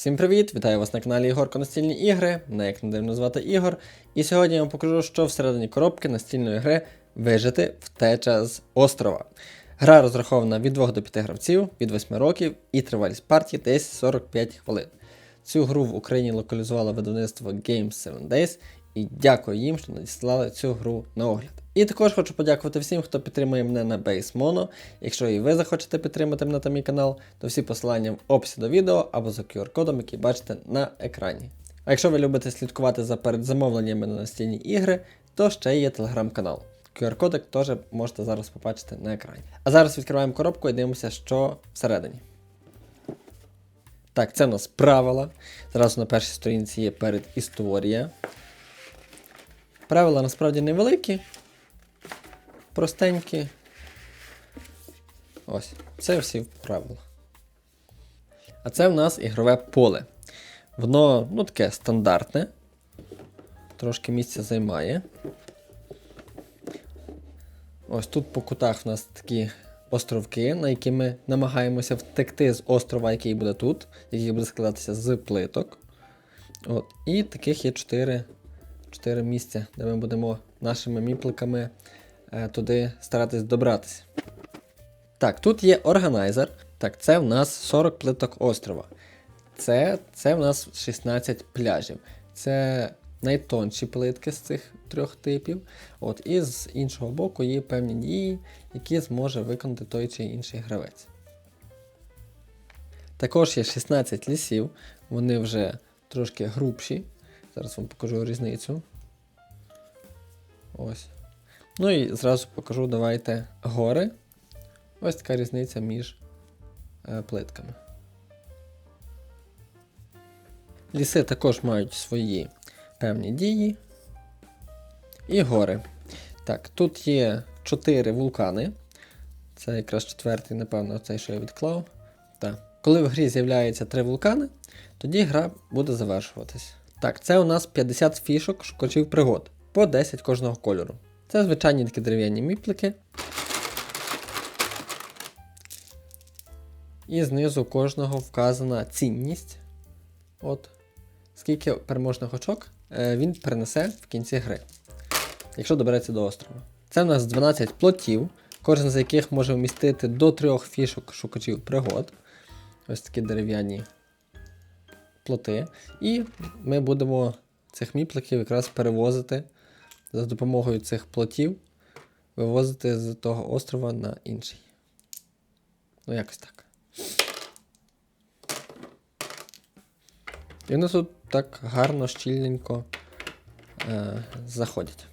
Всім привіт! Вітаю вас на каналі Ігорко Настільні ігри. Мене як не дивно звати Ігор. І сьогодні я вам покажу, що всередині коробки настільної гри вижити втеча з острова. Гра розрахована від 2 до 5 гравців від 8 років і тривалість партії десь 45 хвилин. Цю гру в Україні локалізувало видавництво Games 7 Days, і дякую їм, що надіслали цю гру на огляд. І також хочу подякувати всім, хто підтримує мене на Base Mono. Якщо і ви захочете підтримати мене та мій канал, то всі посилання в описі до відео або за QR-кодом, який бачите на екрані. А якщо ви любите слідкувати за передзамовленнями на настільні ігри, то ще є телеграм-канал. QR-кодик теж можете зараз побачити на екрані. А зараз відкриваємо коробку і дивимося, що всередині. Так, це у нас правила. Зразу на першій сторінці є передісторія. Правила насправді невеликі, простенькі. Ось, це всі правила. А це в нас ігрове поле. Воно ну, таке стандартне. Трошки місця займає. Ось тут по кутах в нас такі островки, на які ми намагаємося втекти з острова, який буде тут, який буде складатися з плиток. От. І таких є 4, 4 місця, де ми будемо нашими міпликами туди старатись добратися. Так, тут є органайзер. Так, це в нас 40 плиток острова. Це, це в нас 16 пляжів. Це найтонші плитки з цих трьох типів. От, і з іншого боку є певні дії, які зможе виконати той чи інший гравець. Також є 16 лісів, вони вже трошки грубші. Зараз вам покажу різницю. Ось. Ну і зразу покажу, давайте гори. Ось така різниця між е, плитками. Ліси також мають свої певні дії. І гори. Так, тут є 4 вулкани. Це якраз четвертий, напевно, цей, що я відклав. Так. Коли в грі з'являється 3 вулкани, тоді гра буде завершуватись. Так, це у нас 50 фішок шукачів пригод по 10 кожного кольору. Це звичайні такі дерев'яні міплики. І знизу кожного вказана цінність. От. Скільки переможних очок е, він принесе в кінці гри, якщо добереться до острова. Це в нас 12 плотів, кожен з яких може вмістити до трьох фішок шукачів пригод. Ось такі дерев'яні плоти. І ми будемо цих міпликів якраз перевозити за допомогою цих плотів, вивозити з того острова на інший. Ну, якось так. І вони тут так гарно, щільненько е, заходять.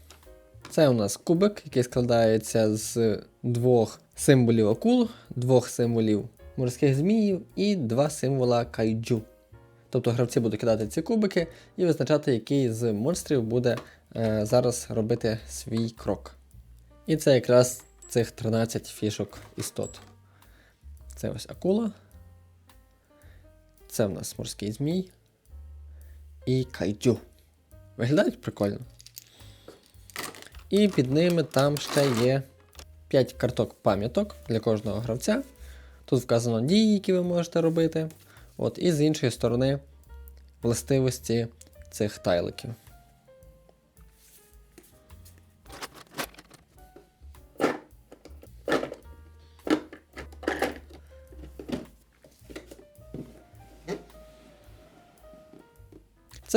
Це у нас кубик, який складається з двох символів акул, двох символів морських зміїв і два символа кайджу. Тобто гравці будуть кидати ці кубики і визначати, який з монстрів буде зараз робити свій крок. І це якраз цих 13 фішок істот. Це ось акула. Це в нас морський змій. І кайджу. Виглядають прикольно. І під ними там ще є 5 карток пам'яток для кожного гравця. Тут вказано дії, які ви можете робити. От, І з іншої сторони властивості цих тайликів.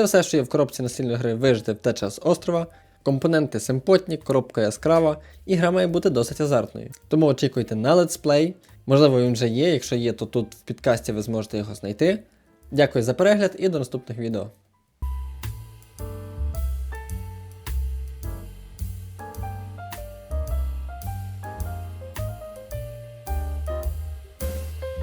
Це все, що є в коробці настільної гри вижити втеча з острова. Компоненти симпотні, коробка яскрава, і гра має бути досить азартною. Тому очікуйте на летсплей. Можливо, він вже є. Якщо є, то тут в підкасті ви зможете його знайти. Дякую за перегляд і до наступних відео.